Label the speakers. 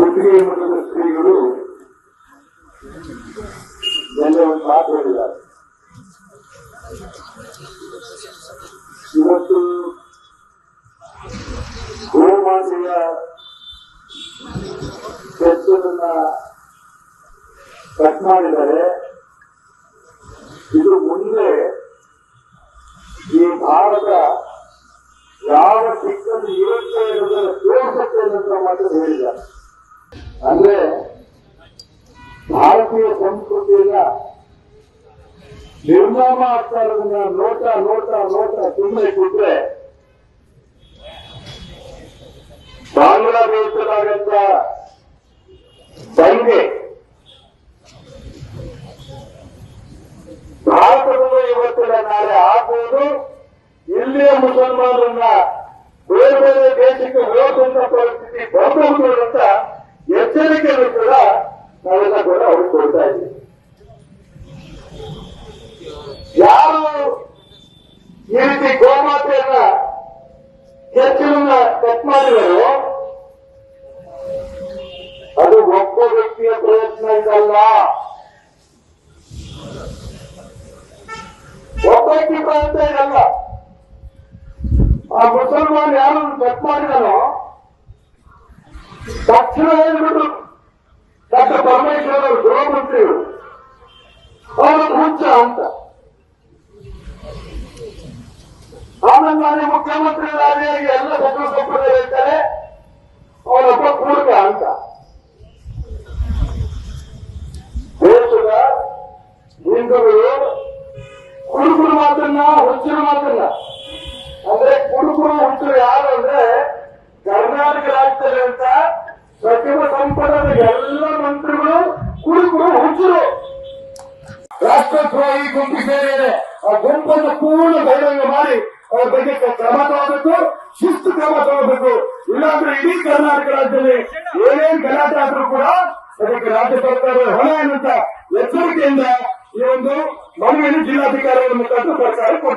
Speaker 1: ಗುತ್ತಿಗೆ ಮಠದ ಶ್ರೀಗಳು ಒಂದು ಮಾತು ಹೇಳಿದ್ದಾರೆ. ಇವತ್ತು ಗೋಮಾತೆಯ ಚರ್ಚೆಯನ್ನ ಕಟ್ ಮಾಡಿದರೆ ಇದು ಮುಂದೆ ಈ ಭಾರತ ಯಾವ ಸಿಕ್ಕಲ್ಲಿ ಇರುತ್ತೆ ಅನ್ನೋದನ್ನು ತೋರಿಸುತ್ತೆ ಅಂತ ಮಾತ್ರ ಹೇಳಿದ್ದಾರೆ. ಅಂದ್ರೆ ಭಾರತೀಯ ಸಂಸ್ಕೃತಿಯನ್ನ ನಿರ್ನಾಮ ಆಗ್ತಾ ಇರೋದನ್ನ ನೋಟ ನೋಟ ನೋಟ ಸುಮ್ಮನೆ ಕೂತ್ರೆ ಬಾಂಗ್ಲಾದೇಶದಾಗಂತ ದಂಗೆ ಭಾರತದಲ್ಲೂ ಇವತ್ತಿನ ನಾಳೆ ಆಗ್ಬೋದು ಇಲ್ಲಿಯ ಮುಸಲ್ಮಾನರನ್ನ ಬೇರೆ ಬೇರೆ ದೇಶಕ್ಕೆ ಹೋಗುವಂತ ಪರಿಸ್ಥಿತಿ ಬರಬಹುದು ಅಂತ ಎಚ್ಚರಿಕೆಯನ್ನು ಕೂಡ ನಾವೆಲ್ಲ ಕೂಡ ಅವ್ರಿಗೆ ಕೊಡ್ತಾ ಇದ್ದೀವಿ. ಯಾರು ಈ ರೀತಿ ಗೋಮಾತೆಯನ್ನ ಹೆಚ್ಚಿನ ಕಟ್ ಮಾಡಿದರೋ, ಅದು ಒಬ್ಬ ವ್ಯಕ್ತಿಯ ಪ್ರಯತ್ನ ಇದಲ್ಲ. ಒಬ್ಬ ವ್ಯಕ್ತಿ ಪ್ರಯತ್ನ ಇದಲ್ಲ. ಆ ಮುಸಲ್ಮಾನ್ ಯಾರು ಕಟ್ ಮಾಡಿದನೋ ತಕ್ಷಣ ಹೇಳ್ಬಿಟ್ಟು ಡಾಕ್ಟರ್ ಪರಮೇಶ್ವರ್ ಅವರು ಗೃಹ ಅವರು ಹುಚ್ಚ ಅಂತ. ಆಮೇಲೆ ಮುಖ್ಯಮಂತ್ರಿ ಮುಖ್ಯಮಂತ್ರಿಗಳಾಗಿ ಎಲ್ಲ ಸಚಿವ ಸಂಪುಟ ಹೇಳ್ತಾರೆ ಅವನೊಬ್ಬ ಕೂರ್ಗ ಅಂತ. ದೇಶದ ಹಿಂದೂಗಳು ಕುರುಕುರು ಮಾತನ್ನ ಹುಚ್ಚರು ಮಾತನ್ನ ರಾಷ್ಟ್ರದ್ರೋಹಿ ಗುಂಪು ಸೇರಿದೆ ಆ ಗುಂಪನ್ನು ಪೂರ್ಣ ಬಹಿರಂಗ ಮಾಡಿ ಅವ್ರ ಬಗ್ಗೆ ಕ್ರಮ ತಗೋಬೇಕು, ಶಿಸ್ತು ಕ್ರಮ ತಗೋಬೇಕು. ಇಲ್ಲಾಂದ್ರೆ ಇಡೀ ಕರ್ನಾಟಕ ರಾಜ್ಯದಲ್ಲಿ ಏನೇನ್ ಗಲಾಟೆ ಆದ್ರೂ ಕೂಡ ಅದಕ್ಕೆ ರಾಜ್ಯ ಸರ್ಕಾರ ಹೊಣೆ ಅನ್ನುವಂತ ಎಚ್ಚರಿಕೆಯಿಂದ ಈ ಒಂದು ಮನವಿಯನ್ನು ಜಿಲ್ಲಾಧಿಕಾರಿಗಳ ಮುಖಾಂತರ ಸರ್ಕಾರ ಇದೆ